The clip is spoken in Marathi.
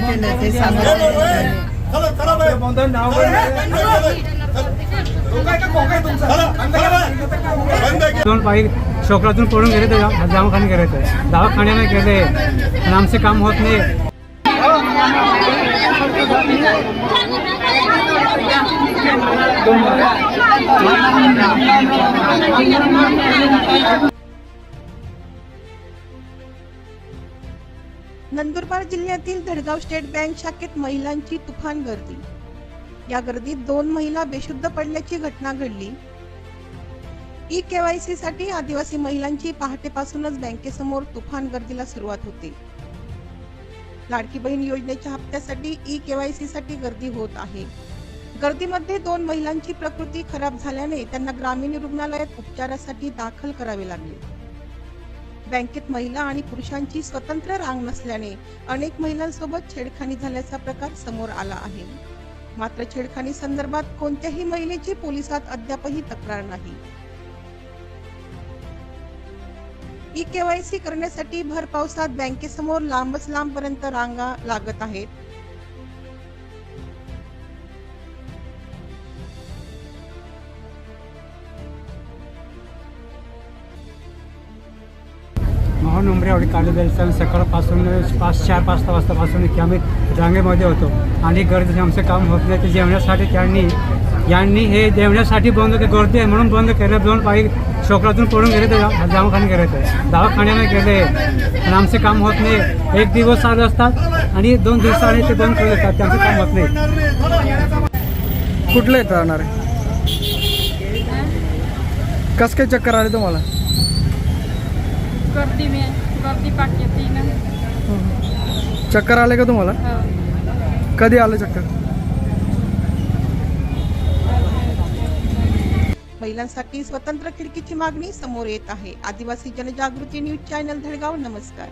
सांगत दोन पायी शोकरातून पडून गेले तर दवाखाने गेले ते दवाखान्याने गेले आणि आमचे काम होत नाही. नंदुरबार जिल्ह्यातील धडगाव स्टेट बँक शाखेत महिलांची तुफान गर्दी. या गर्दीत दोन महिला बेशुद्ध पडल्याची घटना घडली. ई केवायसी साठी आदिवासी महिलांची पहाटेपासूनच बँकेसमोर तुफान गर्दीला सुरुवात होते. लाडकी बहीण योजनेच्या हप्त्यासाठी ई केवायसी साठी गर्दी होत आहे. गर्दीमध्ये दोन महिलांची प्रकृती खराब झाल्याने त्यांना ग्रामीण रुग्णालयात उपचारासाठी दाखल करावे लागले. बँकेत महिला आणि पुरुषांची स्वतंत्र रांग नसल्याने अनेक महिलांसोबत छेडखानी झाल्याचा प्रकार समोर आला आहे. मात्र छेडखानी संदर्भात कोणत्याही महिलेची पोलिसात अद्यापही तक्रार नाही. ई केवायसी करण्यासाठी भर पावसात बँकेसमोर लांबच लांबपर्यंत रांगा लागत आहेत. मोहन उमरेवाडी कालिदास सकाळपासून पाच चार पाच वाजतापासून की आम्ही रांगेमध्ये होतो. आणि गर्दीचे आमचं काम होत नाही ते जेवण्यासाठी त्यांनी यांनी हे जेवण्यासाठी बंद ते गर्दी आहे म्हणून बंद केलं. दोन पायी शोकरातून पडून गेले तर दवाखाने गेले ते. दवाखान्याने गेले. पण आमचे काम होत नाही. एक दिवस चालू असतात आणि दोन दिवसाने ते बंद करून देतात. त्यांचं काम होत नाही. कुठलं येत राहणार आहे? कस काय चक्कर आले तुम्हाला? गर्दी में गर्दी पाक येते ना। चक्कर आले का तुम्हाला. कधी आलं चक्कर? महिलांसाठी स्वतंत्र खिडकीची मागणी समोर येत आहे. आदिवासी जनजागृती न्यूज चॅनल धडगाव नमस्कार.